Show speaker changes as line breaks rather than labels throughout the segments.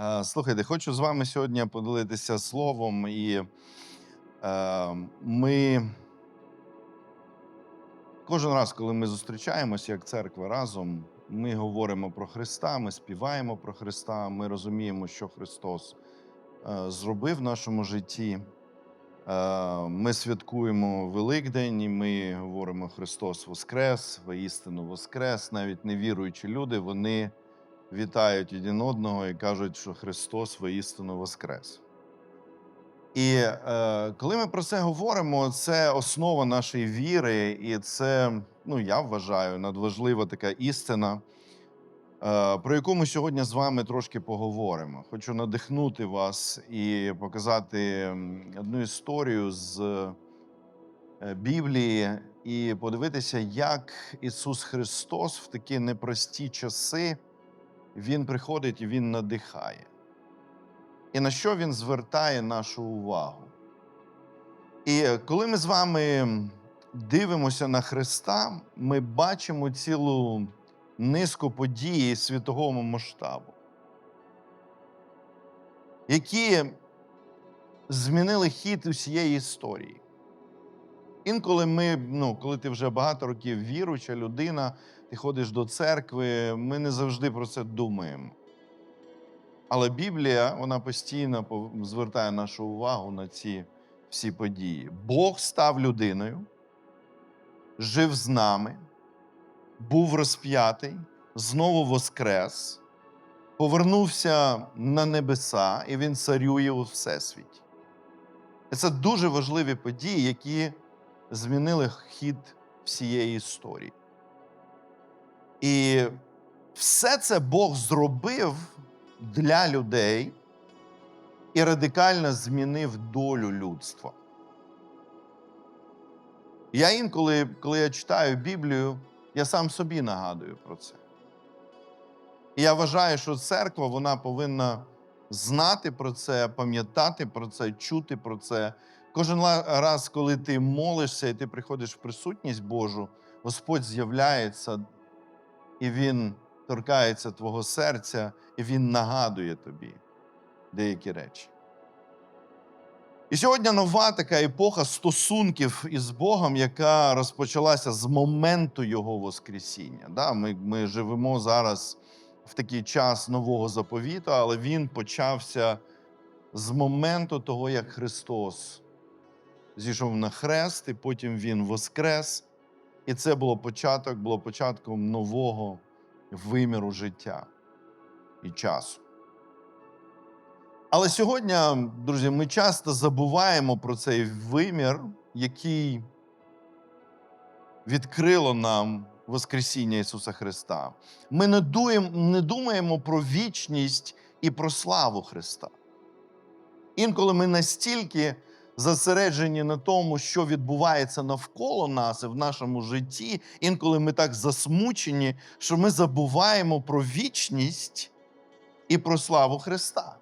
Е, Слухайте, хочу з вами сьогодні поділитися словом, і е, ми кожен раз, коли ми зустрічаємося як церква разом, ми говоримо про Христа, ми співаємо про Христа, ми розуміємо, що Христос е, зробив в нашому житті. Е, Ми святкуємо Великдень, і ми говоримо Христос Воскрес, воістину Воскрес. Навіть невіруючі люди, вони вітають один одного і кажуть, що Христос воістину Воскрес. І е, коли ми про це говоримо, це основа нашої віри, і це, ну я вважаю, надважлива така істина, е, про яку ми сьогодні з вами трошки поговоримо. Хочу надихнути вас і показати одну історію з е, Біблії і подивитися, як Ісус Христос в такі непрості часи Він приходить і Він надихає. І на що Він звертає нашу увагу. І е, коли ми з вами дивимося на Христа, ми бачимо цілу низку подій світового масштабу, які змінили хід усієї історії. Інколи ми, ну, коли ти вже багато років віруюча людина, ти ходиш до церкви, ми не завжди про це думаємо. Але Біблія вона постійно звертає нашу увагу на ці всі події. Бог став людиною, жив з нами, був розп'ятий, знову воскрес, повернувся на небеса, і він царює у всесвіті. Це дуже важливі події, які змінили хід всієї історії. І все це Бог зробив для людей і радикально змінив долю людства. Я інколи, коли я читаю Біблію, я сам собі нагадую про це. І я вважаю, що церква вона повинна знати про це, пам'ятати про це, чути про це. Кожен раз, коли ти молишся і ти приходиш в присутність Божу, Господь з'являється і Він торкається твого серця, і Він нагадує тобі деякі речі. І сьогодні нова така епоха стосунків із Богом, яка розпочалася з моменту Його Воскресіння. Да? Ми, ми живемо зараз в такий час нового заповіту, але він почався з моменту того, як Христос зійшов на хрест, і потім Він воскрес. І це було початок, було початком нового виміру життя і часу. Але сьогодні, друзі, ми часто забуваємо про цей вимір, який відкрило нам Воскресіння Ісуса Христа. Ми не, дуєм, не думаємо про вічність і про славу Христа. Інколи ми настільки зосереджені на тому, що відбувається навколо нас і в нашому житті, інколи ми так засмучені, що ми забуваємо про вічність і про славу Христа.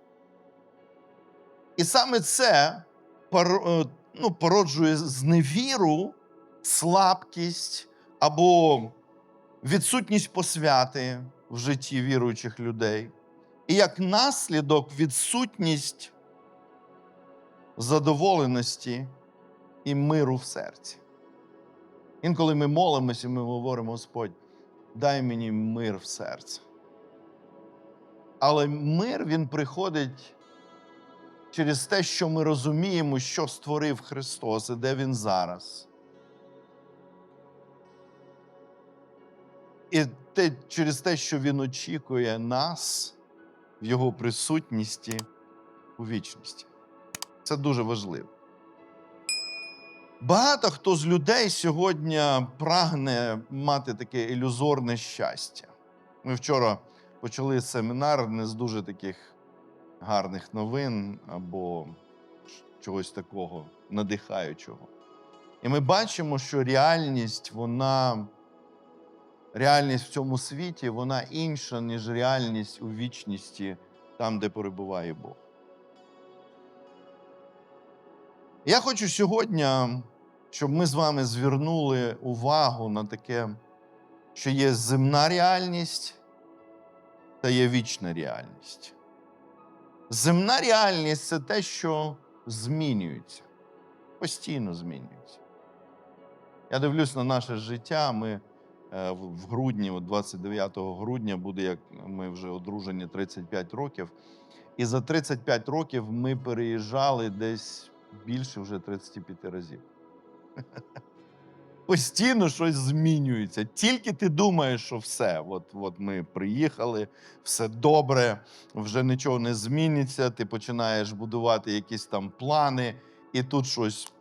І саме це е, ну, породжує зневіру, слабкість або відсутність посвяти в житті віруючих людей. І як наслідок відсутність задоволеності і миру в серці. Інколи ми молимося, ми говоримо, Господь, дай мені мир в серці. Але мир він приходить через те, що ми розуміємо, що створив Христос і де Він зараз. І те, через те, що Він очікує нас в Його присутності у вічності. Це дуже важливо. Багато хто з людей сьогодні прагне мати таке ілюзорне щастя. Ми вчора почали семінар не з дуже таких гарних новин або чогось такого надихаючого. І ми бачимо, що реальність, вона, реальність в цьому світі, вона інша, ніж реальність у вічності, там, де перебуває Бог. Я хочу сьогодні, щоб ми з вами звернули увагу на таке, що є земна реальність та є вічна реальність. Земна реальність це те, що змінюється, постійно змінюється. Я дивлюсь на наше життя. Ми е, в грудні, от 29 грудня, буде як ми вже одружені 35 років. І за 35 років ми переїжджали десь більше вже 35 разів. Постійно щось змінюється. Тільки ти думаєш, що все, от, от ми приїхали, все добре, вже нічого не зміниться. Ти починаєш будувати якісь там плани, і тут щось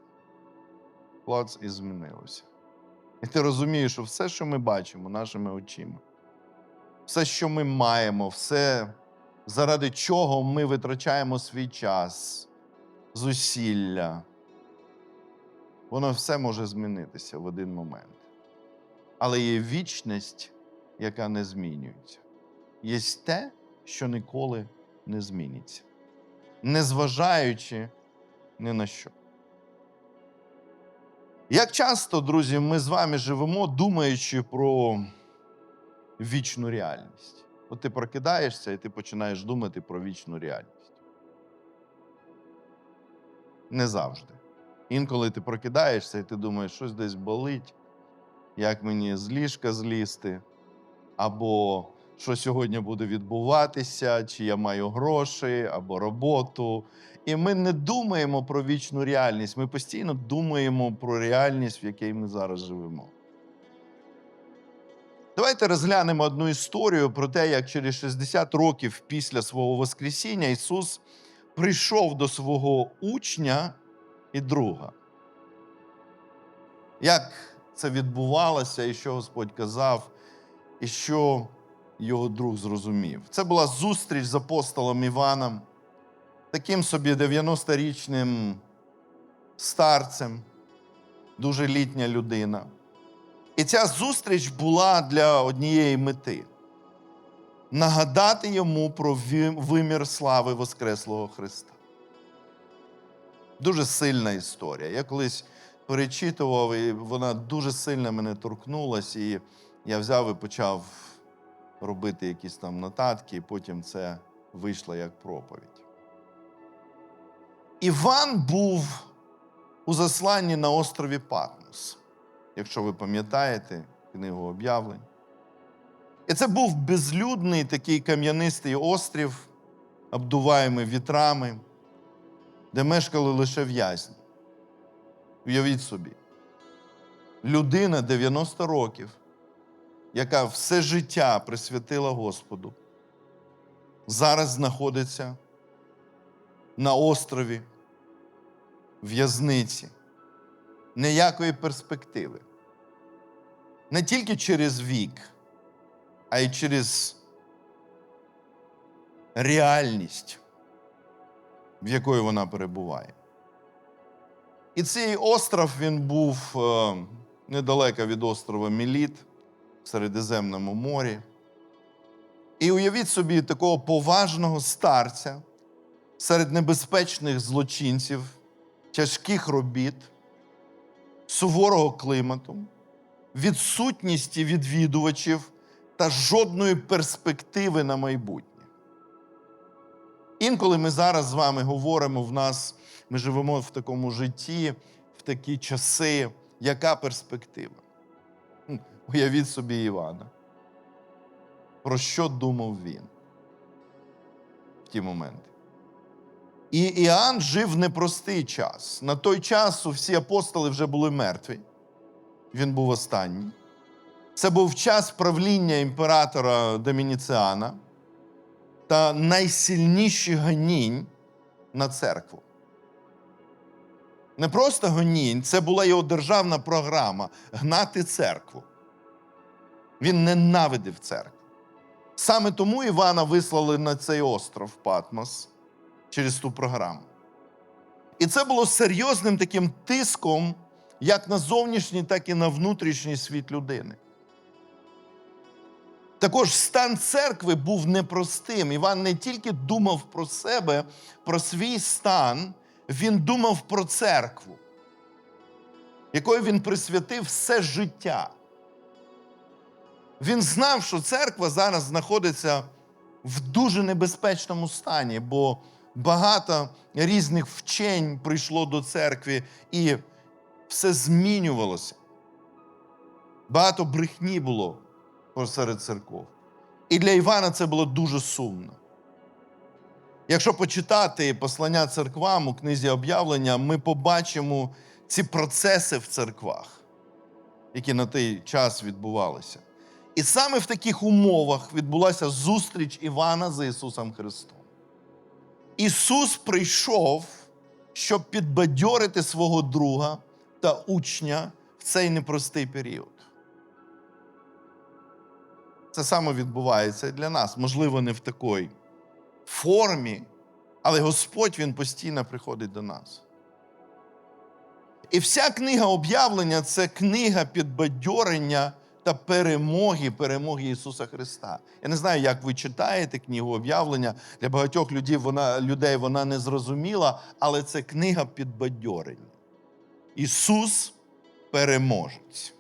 клац і змінилося. І ти розумієш, що все, що ми бачимо нашими очима, все, що ми маємо, все, заради чого ми витрачаємо свій час, зусилля, воно все може змінитися в один момент. Але є вічність, яка не змінюється. Є те, що ніколи не зміниться, незважаючи ні на що. Як часто, друзі, ми з вами живемо, думаючи про вічну реальність? От ти прокидаєшся і ти починаєш думати про вічну реальність. Не завжди. Інколи ти прокидаєшся і ти думаєш, щось десь болить, як мені з ліжка злізти, або що сьогодні буде відбуватися, чи я маю гроші, або роботу. І ми не думаємо про вічну реальність. Ми постійно думаємо про реальність, в якій ми зараз живемо. Давайте розглянемо одну історію про те, як через 60 років після свого Воскресіння Ісус прийшов до свого учня і друга. Як це відбувалося, і що Господь казав, і що його друг зрозумів. Це була зустріч з апостолом Іваном, таким собі 90-річним старцем, дуже літня людина. І ця зустріч була для однієї мети нагадати йому про вимір слави Воскреслого Христа. Дуже сильна історія. Я колись перечитував, і вона дуже сильно мене торкнулась, і я взяв і почав робити якісь там нотатки, і потім це вийшло як проповідь. Іван був у засланні на острові Патмос, якщо ви пам'ятаєте книгу об'явлень. І це був безлюдний такий кам'янистий острів, обдуваємий вітрами, де мешкали лише в'язні. Уявіть собі, людина 90 років, яка все життя присвятила Господу, зараз знаходиться на острові, в'язниці, ніякої перспективи. Не тільки через вік, а й через реальність, в якої вона перебуває. І цей остров він був е, недалеко від острова Міліт в Середземному морі. І уявіть собі такого поважного старця серед небезпечних злочинців, тяжких робіт, суворого клімату, відсутності відвідувачів та жодної перспективи на майбутнє. Інколи ми зараз з вами говоримо в нас, ми живемо в такому житті, в такі часи, яка перспектива? Уявіть собі Івана. Про що думав він в ті моменти? І Іоанн жив в непростий час. На той час всі апостоли вже були мертві. Він був останній. Це був час правління імператора Домініціана та найсильніших гонінь на церкву. Не просто гонінь, це була його державна програма гнати церкву. Він ненавидив церкву. Саме тому Івана вислали на цей остров Патмос через ту програму. І це було серйозним таким тиском як на зовнішній, так і на внутрішній світ людини. Також стан церкви був непростим. Іван не тільки думав про себе, про свій стан, він думав про церкву, якою він присвятив все життя. Він знав, що церква зараз знаходиться в дуже небезпечному стані, бо багато різних вчень прийшло до церкви, і все змінювалося. Багато брехні було посеред церков. І для Івана це було дуже сумно. Якщо почитати послання церквам у книзі об'явлення, ми побачимо ці процеси в церквах, які на той час відбувалися. І саме в таких умовах відбулася зустріч Івана з Ісусом Христом. Ісус прийшов, щоб підбадьорити свого друга та учня в цей непростий період. Це саме відбувається і для нас. Можливо, не в такій формі, але Господь Він постійно приходить до нас. І вся книга об'явлення це книга підбадьорення та перемоги, перемоги Ісуса Христа. Я не знаю, як ви читаєте книгу об'явлення. Для багатьох людей вона, людей вона не зрозуміла, але це книга підбадьорення. Ісус переможець.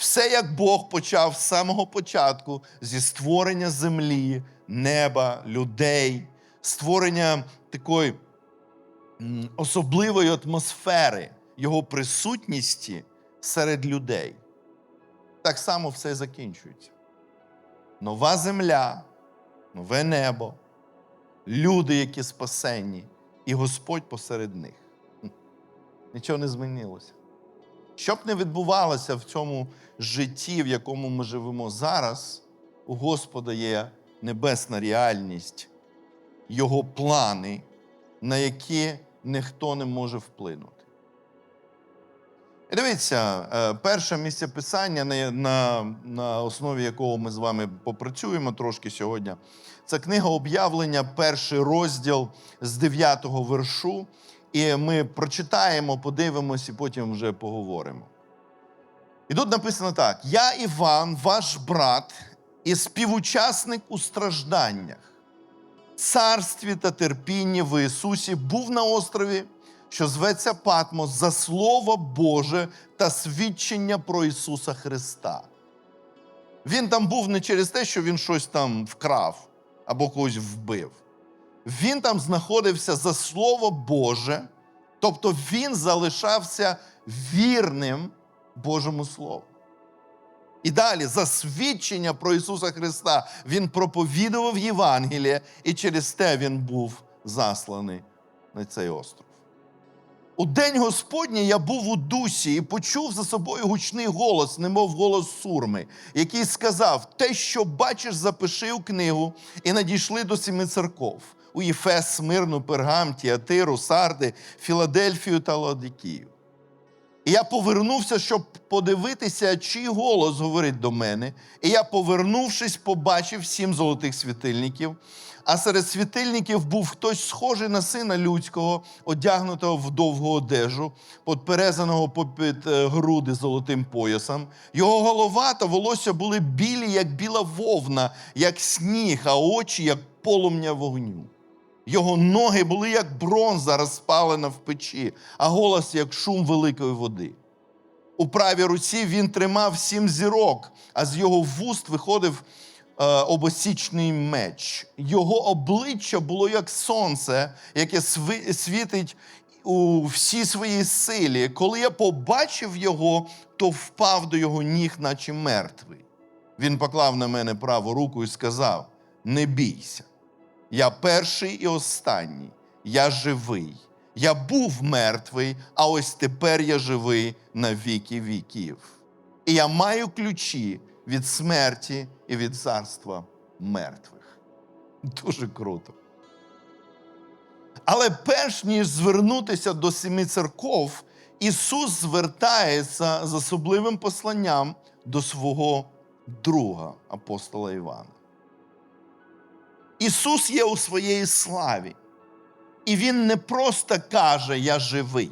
Все, як Бог почав з самого початку, зі створення землі, неба, людей, створення такої особливої атмосфери, його присутності серед людей. Так само все закінчується. Нова земля, нове небо, люди, які спасенні, і Господь посеред них. Нічого не змінилося. Що б не відбувалося в цьому житті, в якому ми живемо зараз, у Господа є небесна реальність, Його плани, на які ніхто не може вплинути. І дивіться, е, перше місце писання, на, на основі якого ми з вами попрацюємо трошки сьогодні, це книга об'явлення, перший розділ з 9 вершу. І ми прочитаємо, подивимось і потім вже поговоримо. І тут написано так: Я Іван, ваш брат, і співучасник у стражданнях, царстві та терпінні в Ісусі був на острові, що зветься Патмос, за Слово Боже та свідчення про Ісуса Христа. Він там був не через те, що він щось там вкрав або когось вбив. Він там знаходився за Слово Боже, тобто він залишався вірним Божому Слову. І далі, за свідчення про Ісуса Христа, Він проповідував Євангеліє, і через те він був засланий на цей остров. У день Господній я був у дусі і почув за собою гучний голос, немов голос сурми, який сказав: Те, що бачиш, запиши у книгу, і надійшли до семи церков у Єфес, Смирну, Пергам, Тіатиру, Сарди, Філадельфію та Ладикію. І я повернувся, щоб подивитися, чий голос говорить до мене. І я, повернувшись, побачив сім золотих світильників. А серед світильників був хтось схожий на сина людського, одягнутого в довгу одежу, подперезаного попід е, груди золотим поясом. Його голова та волосся були білі, як біла вовна, як сніг, а очі, як полум'я вогню. Його ноги були як бронза, розпалена в печі, а голос як шум великої води. У правій руці він тримав сім зірок, а з його вуст виходив е, обосічний меч. Його обличчя було як сонце, яке світить у всій своїй силі. Коли я побачив його, то впав до його ніг, наче мертвий. Він поклав на мене праву руку і сказав: Не бійся. Я перший і останній, я живий. Я був мертвий, а ось тепер я живий на віки віків. І я маю ключі від смерті і від царства мертвих. Дуже круто. Але перш ніж звернутися до семи церков, Ісус звертається з особливим посланням до свого друга, апостола Івана. Ісус є у своїй славі. І Він не просто каже, я живий.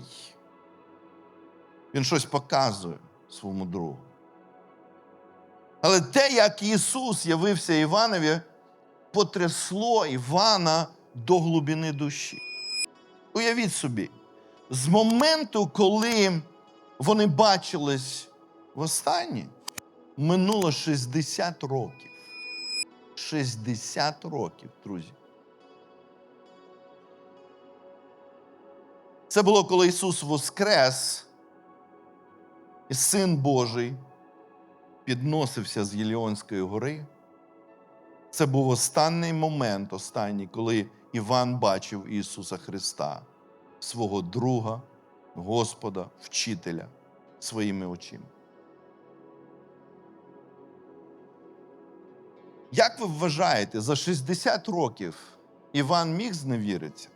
Він щось показує своєму другу. Але те, як Ісус явився Іванові, потрясло Івана до глибини душі. Уявіть собі, з моменту, коли вони бачились востаннє, минуло 60 років. 60 років, друзі. Це було, коли Ісус Воскрес, і Син Божий підносився з Єліонської гори. Це був останній момент, останній, коли Іван бачив Ісуса Христа, свого друга, Господа, вчителя своїми очима. Як ви вважаєте, за 60 років Іван міг зневіритися?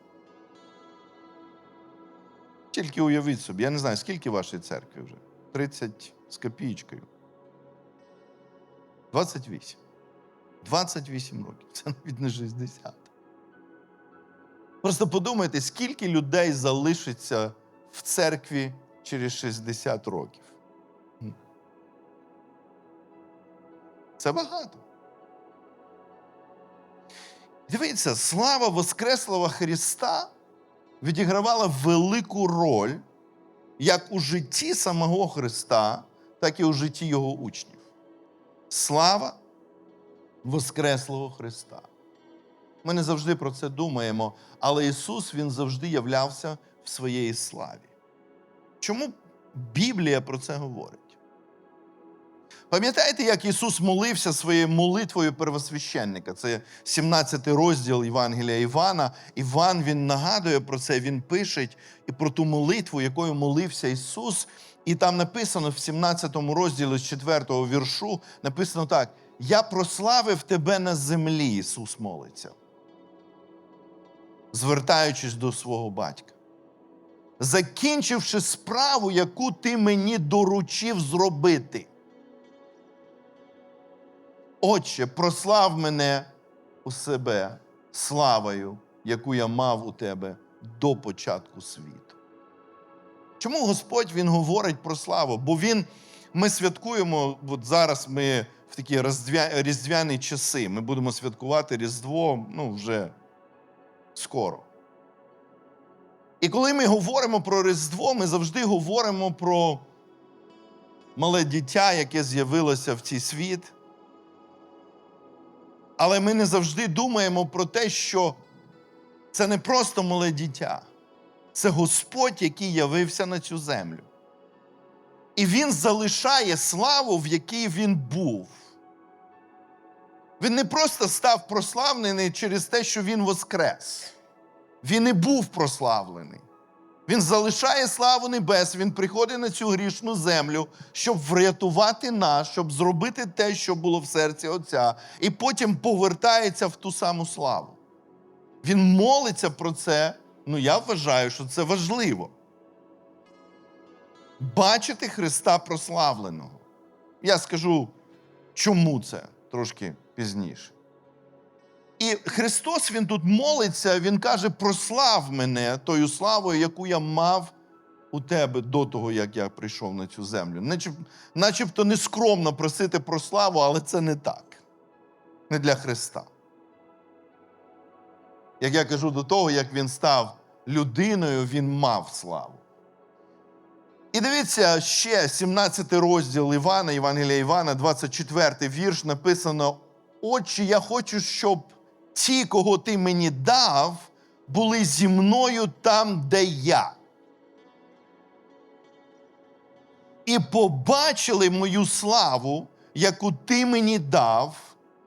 Тільки уявіть собі, я не знаю, скільки вашій церкві вже? 30 з копійкою. 28. 28 років. Це навіть не 60. Просто подумайте, скільки людей залишиться в церкві через 60 років. Це багато. Дивіться, слава Воскреслого Христа відігравала велику роль як у житті самого Христа, так і у житті Його учнів. Слава Воскреслого Христа. Ми не завжди про це думаємо, але Ісус Він завжди являвся в своєї славі. Чому Біблія про це говорить? Пам'ятаєте, як Ісус молився своєю молитвою первосвященника? Це 17 розділ Євангелія Івана. Іван він нагадує про це, він пише і про ту молитву, якою молився Ісус. І там написано в 17 розділі з 4 віршу, написано так: Я прославив тебе на землі, Ісус молиться, звертаючись до свого батька. Закінчивши справу, яку ти мені доручив зробити. Отче, прослав мене у себе славою, яку я мав у тебе до початку світу. Чому Господь Він говорить про славу? Бо Він, ми святкуємо, от зараз ми в такі різдвяні часи, ми будемо святкувати Різдво ну, вже скоро. І коли ми говоримо про Різдво, ми завжди говоримо про мале дитя, яке з'явилося в цей світ. Але ми не завжди думаємо про те, що це не просто мале дитя, це Господь, який явився на цю землю. І Він залишає славу, в якій він був. Він не просто став прославлений через те, що він воскрес. Він і був прославлений. Він залишає славу небес, він приходить на цю грішну землю, щоб врятувати нас, щоб зробити те, що було в серці Отця, і потім повертається в ту саму славу. Він молиться про це. Ну, я вважаю, що це важливо. Бачити Христа прославленого. Я скажу, чому це трошки пізніше. І Христос Він тут молиться, Він каже: прослав мене тою славою, яку я мав у тебе до того, як я прийшов на цю землю. Начеб, начебто нескромно просити про славу, але це не так. Не для Христа. Як я кажу до того, як він став людиною, він мав славу. І дивіться ще 17 розділ Івана, Євангелія Івана, 24 вірш, написано: Отче, я хочу, щоб ті, кого ти мені дав, були зі мною там, де я. І побачили мою славу, яку ти мені дав,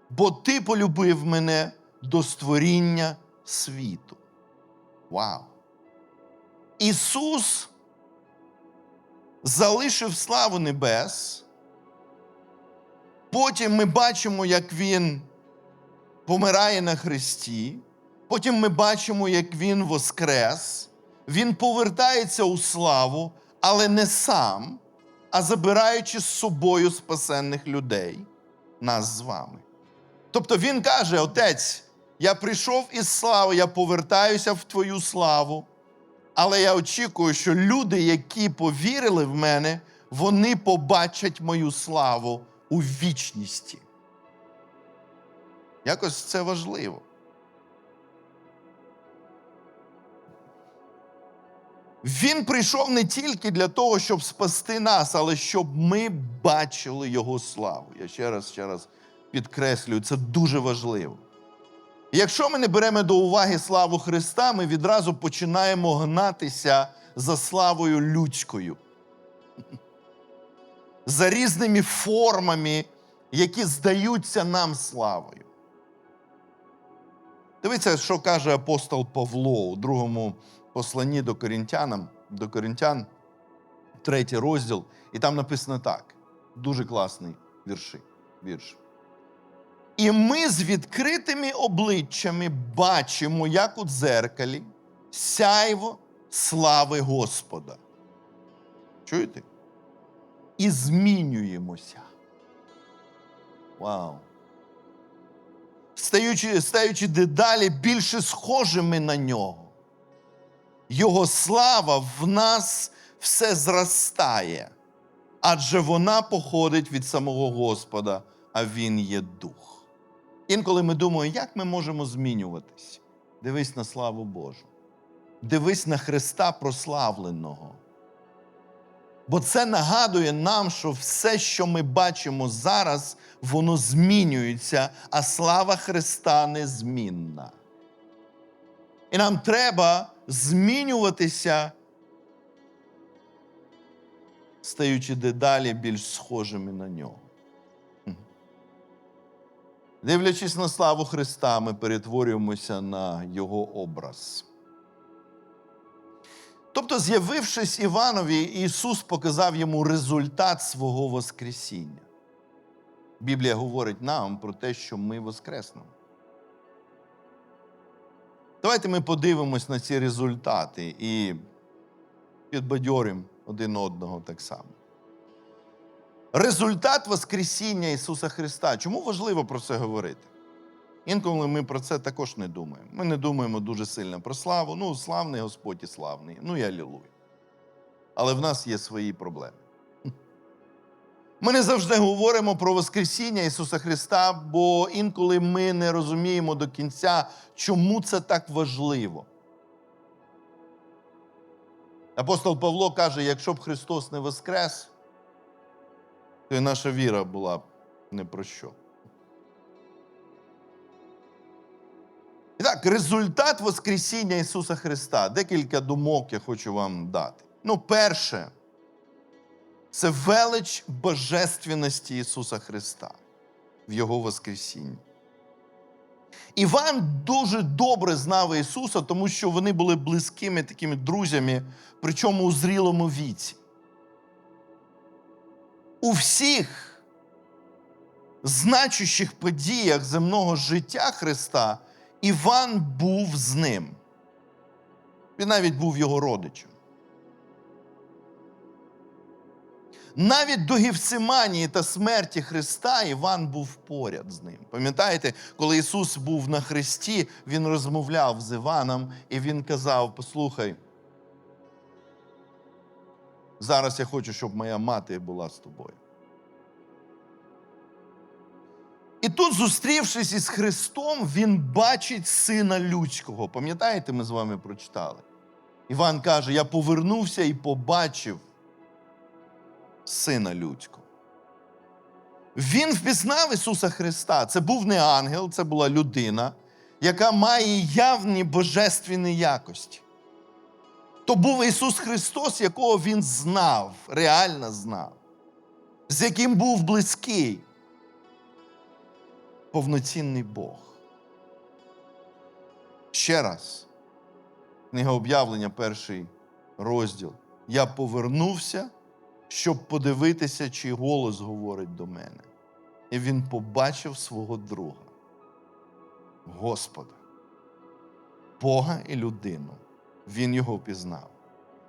бо ти полюбив мене до створіння світу. Вау! Ісус залишив славу небес. Потім ми бачимо, як Він помирає на Христі. Потім ми бачимо, як Він воскрес. Він повертається у славу, але не сам, а забираючи з собою спасенних людей, нас з вами. Тобто Він каже: Отець, я прийшов із слави, я повертаюся в Твою славу. Але я очікую, що люди, які повірили в мене, вони побачать мою славу у вічності. Якось це важливо. Він прийшов не тільки для того, щоб спасти нас, але щоб ми бачили Його славу. Я ще раз ще раз підкреслюю, це дуже важливо. Якщо ми не беремо до уваги славу Христа, ми відразу починаємо гнатися за славою людською, за різними формами, які здаються нам славою. Дивіться, що каже апостол Павло у другому посланні до корінтянам, до корінтян, третій розділ, і там написано так: дуже класний вірші, вірш. І ми з відкритими обличчями бачимо, як у дзеркалі, сяйво слави Господа. Чуєте? І змінюємося. Вау! Стаючи, стаючи дедалі більше схожими на нього. Його слава в нас все зростає, адже вона походить від самого Господа, а Він є дух. Інколи ми думаємо, як ми можемо змінюватись? Дивись на славу Божу. Дивись на Христа прославленого. Бо це нагадує нам, що все, що ми бачимо зараз, воно змінюється, а слава Христа незмінна. І нам треба змінюватися, стаючи дедалі більш схожими на нього. Дивлячись на славу Христа, ми перетворюємося на Його образ. Тобто, з'явившись Іванові, Ісус показав йому результат свого Воскресіння. Біблія говорить нам про те, що ми воскреснемо. Давайте ми подивимось на ці результати і підбадьоримо один одного так само. Результат Воскресіння Ісуса Христа. Чому важливо про це говорити? Інколи ми про це також не думаємо. Ми не думаємо дуже сильно про славу. Ну, славний Господь і славний. Ну і алілуя. Але в нас є свої проблеми. Ми не завжди говоримо про Воскресіння Ісуса Христа, бо інколи ми не розуміємо до кінця, чому це так важливо. Апостол Павло каже: якщо б Христос не воскрес, то і наша віра була б не про що. Так, результат Воскресіння Ісуса Христа. Декілька думок я хочу вам дати. Ну, перше, це велич божественності Ісуса Христа в Його Воскресінні. Іван дуже добре знав Ісуса, тому що вони були близькими такими друзями, причому у зрілому віці. У всіх значущих подіях земного життя Христа Іван був з ним. Він навіть був його родичем. Навіть до Гівсиманії та смерті Христа Іван був поряд з ним. Пам'ятаєте, коли Ісус був на хресті, Він розмовляв з Іваном, і Він казав: Послухай, зараз я хочу, щоб моя мати була з тобою. І тут, зустрівшись із Христом, він бачить сина людського. Пам'ятаєте, ми з вами прочитали? Іван каже: Я повернувся і побачив сина людського. Він впізнав Ісуса Христа. Це був не ангел, це була людина, яка має явні божественні якості. То був Ісус Христос, якого Він знав, реально знав, з яким був близький повноцінний Бог. Ще раз, книга об'явлення, перший розділ. Я повернувся, щоб подивитися, чий голос говорить до мене. І він побачив свого друга, Господа, Бога і людину. Він його пізнав.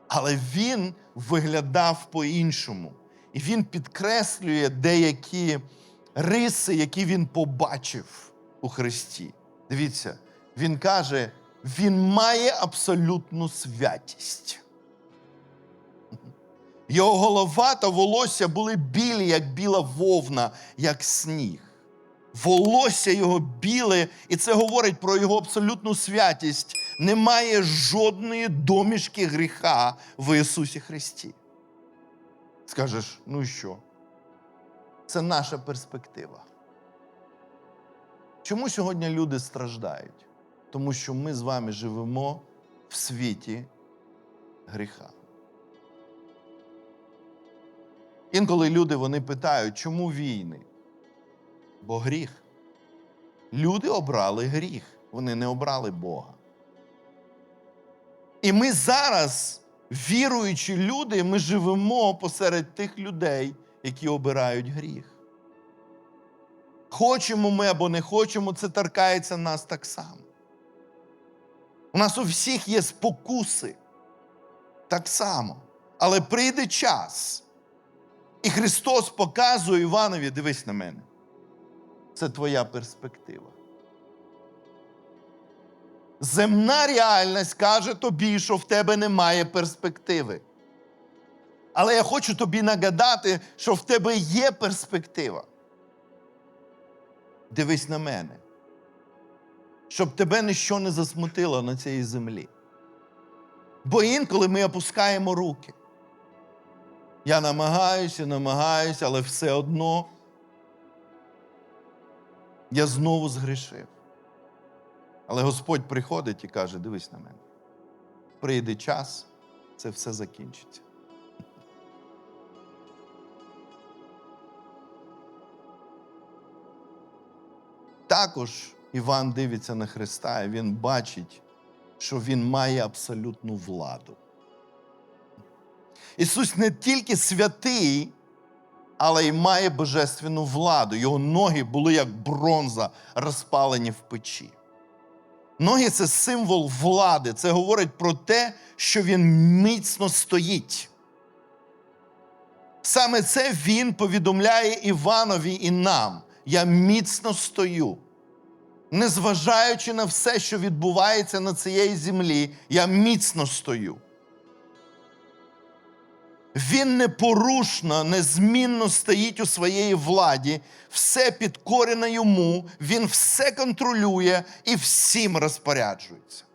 Але він виглядав по-іншому. І він підкреслює деякі риси, які він побачив у Христі. Дивіться, він каже, він має абсолютну святість. Його голова та волосся були білі, як біла вовна, як сніг. Волосся його біле, і це говорить про його абсолютну святість. Немає жодної домішки гріха в Ісусі Христі. Скажеш, ну і що? Це наша перспектива. Чому сьогодні люди страждають? Тому що ми з вами живемо в світі гріха. Інколи люди вони питають, чому війни? Бо гріх. Люди обрали гріх, вони не обрали Бога. І ми зараз, віруючі люди, ми живемо посеред тих людей які обирають гріх. Хочемо ми або не хочемо, це торкається нас так само. У нас у всіх є спокуси. Так само. Але прийде час. І Христос показує Іванові, дивись на мене. Це твоя перспектива. Земна реальність каже тобі, що в тебе немає перспективи. Але я хочу тобі нагадати, що в тебе є перспектива. Дивись на мене, щоб тебе ніщо не засмутило на цій землі. Бо інколи ми опускаємо руки. Я намагаюся, намагаюся, але все одно я знову згрішив. Але Господь приходить і каже: дивись на мене. Прийде час, це все закінчиться. Також Іван дивиться на Христа, і він бачить, що він має абсолютну владу. Ісус не тільки святий, але й має божественну владу. Його ноги були як бронза, розпалені в печі. Ноги це символ влади. Це говорить про те, що він міцно стоїть. Саме це він повідомляє Іванові і нам. Я міцно стою. Незважаючи на все, що відбувається на цієї землі, я міцно стою. Він непорушно, незмінно стоїть у своїй владі, все підкорено йому, він все контролює і всім розпоряджується.